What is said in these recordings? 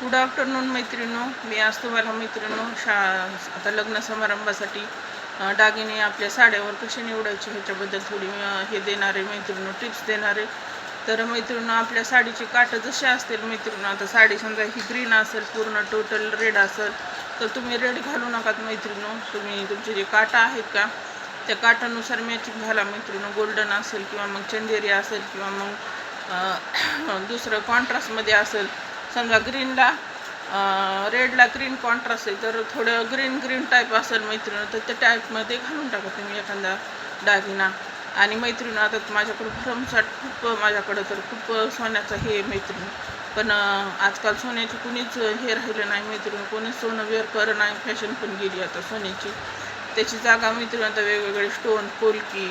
Good afternoon मैत्रिणो मी आज तुम्हाला मैत्रिणो शा आता लग्न समारंभासाठी दागिने आपल्या साड्यावर कसे निवडायचे ह्याच्याबद्दल थोडी हे देणारे मैत्रिणो टिप्स देणारे. तर मैत्रिणो आपल्या साडीचे काटं जसे असतील मैत्रिणो आता साडी समजा ही ग्रीन असेल पूर्ण टोटल रेड असेल तर तुम्ही रेड घालू नकात मैत्रिणो तुम्ही तुमचे जे काटा आहेत का त्या काटानुसार मॅचिंग घाला मैत्रिणो गोल्डन असेल किंवा मग चंदेरी असेल किंवा मग दुसरं कॉन्ट्रास्टमध्ये असेल समजा ग्रीनला रेडला ग्रीन कॉन्ट्रास्ट आहे. तर थोडं ग्रीन ग्रीन टाईप असेल मैत्रिणी तर त्या टाईपमध्ये घालून टाका तुम्ही एखादा दागिना. आणि मैत्रिणी आता माझ्याकडं भरमसाठ खूप माझ्याकडं तर खूप सोन्याचं हे मैत्रिणी. पण आजकाल सोन्याची कुणीच हे राहिलं नाही मैत्रिणी कोणीच सोनं वेअर कर नाही फॅशन पण गेली आता सोन्याची. त्याची जागा मैत्रिणी आता वेगवेगळे स्टोन पोलकी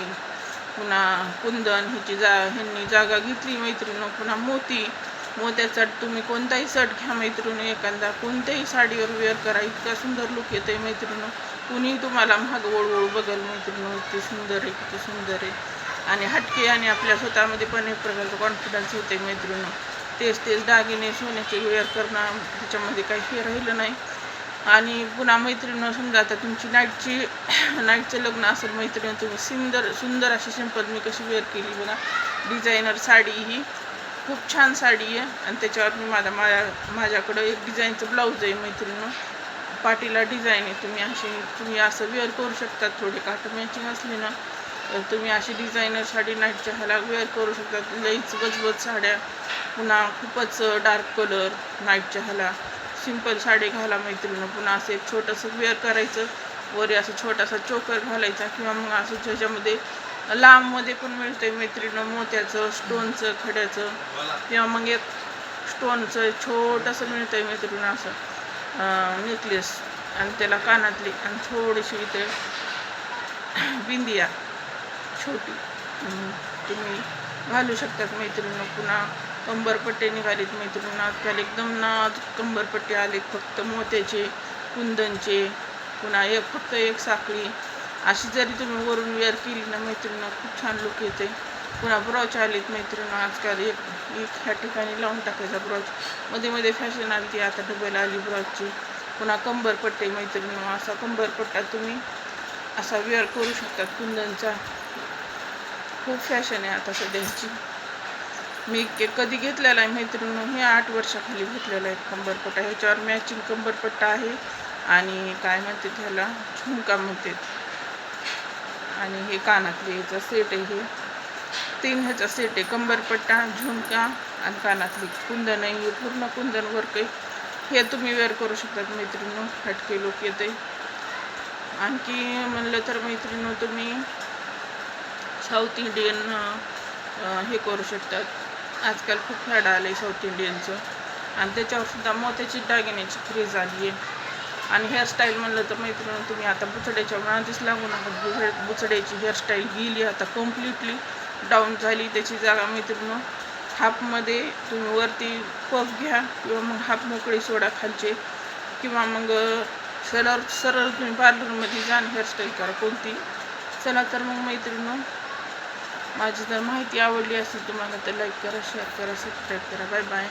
पुन्हा कुंदन ह्याची जा ह्यांनी जागा घेतली मैत्रिणी पुन्हा मोती. मोत्याचा तुम्ही कोणताही शर्ट घ्या मैत्रिणी एखादा. कोणत्याही साडीवर वेअर करा इतका सुंदर लुक आहे मैत्रिणी कुणीही तुम्हाला महाग वळवळ बघल मैत्रिणी किती सुंदर आहे किती सुंदर आहे. आणि हटके आणि आपल्या स्वतःमध्ये पण एक प्रकारचा कॉन्फिडन्स होते मैत्रिणी तेच तेच दागिने सोन्याचे वेअर करणं त्याच्यामध्ये काही हे राहिलं नाही. आणि पुन्हा मैत्रिणी समजा आता तुमची नाईटची नाईटचं लग्न असेल मैत्रिणी तुम्ही सुंदर सुंदर अशी सिंपल मी कशी वेअर केली बघा. डिझायनर साडी ही. खूप छान साडी आहे. आणि त्याच्यावर मी माझा माझ्या माझ्याकडं एक डिझाईनचं ब्लाऊज आहे मैत्रिणी पाटीला डिझाईन आहे. तुम्ही अशी तुम्ही असं वेअर करू शकता. थोडी काट मॅचिंग असली ना तर तुम्ही अशी डिझायनर साडी नाईटच्या ह्याला वेअर करू शकता. लईच बजबज साड्या पुन्हा खूपच डार्क कलर नाईटच्या ह्याला. सिंपल साडी घाला मैत्रिणी पुन्हा असं एक छोटंसं वेअर करायचं. वर असं छोटासा चोकर घालायचा किंवा मग असं ज्याच्यामध्ये लांबमध्ये पण मिळतंय मैत्रिणी मोत्याचं स्टोनचं खड्याचं. किंवा मग एक स्टोनचं छोटंसं मिळतंय मैत्रीण असं. नेकलेस आणि त्याला कानातली आणि थोडीशी इथे बिंदिया. छोटी. तुम्ही घालू शकतात मैत्रिणी पुन्हा कंबरपट्टे निघालेत मैत्रिणी आजकाल एकदम नाज कंबरपट्टे आलेत फक्त मोत्याचे कुंदनचे. पुन्हा एक फक्त एक साखळी. अशी जरी तुम्ही वरून वेअर केली ना मैत्रिणींना खूप छान लुक येते. पुन्हा ब्रॉच आलेत मैत्रिणी आजकाल एक एक ह्या ठिकाणी लावून टाकायचा ब्रॉच मध्ये मध्ये फॅशन आली ती आता डबल आली ब्रॉचची पुन्हा कंबरपट्टे मैत्रिणी असा कंबरपट्टा तुम्ही असा वेअर करू शकतात कुंदनचा. खूप फॅशन आहे आता सध्याची. मी कधी घेतलेला आहे मैत्रिणी हे आठ वर्षाखाली घेतलेला आहे कंबरपट्टा ह्याच्यावर मॅचिंग कंबरपट्टा आहे आणि काय म्हणते त्याला झुमका म्हणते आणि हे कानातले ह्याचं सेट आहे हे तीन ह्याचा सेट आहे. कंबरपट्टा झुमका आणि कानातली कुंदन आहे. हे पूर्ण कुंदन वर्क आहे. हे तुम्ही वेअर करू शकतात. मैत्रिणी हटके लोक येते आणखी म्हणलं तर मैत्रिणी तुम्ही साऊथ इंडियन हे करू शकतात. आजकाल खूप फॅड आलं आहे साऊथ इंडियनचं. आणि त्याच्यावर सुद्धा मोत्याची दागिन्याची फ्रीज आली आहे आणि हेअरस्टाईल म्हणलं तर मैत्रिणी तुम्ही आता बुचड्याच्या मनातच लागून आहात. बुचड बुचड्याची हेअरस्टाईल गेली आता कम्प्लिटली डाऊन झाली. त्याची जागा मैत्रिणी हाफमध्ये तुम्ही वरती पफ घ्या किंवा मग हाफ मोकळी सोडा खालचे. किंवा मग सरळ सरळ तुम्ही पार्लरमध्ये जाण हेअरस्टाईल करा कोणती. चला तर मग मैत्रिणी माझी जर माहिती आवडली असेल तुम्हाला तर लाईक करा शेअर करा सबस्क्राईब करा. Bye bye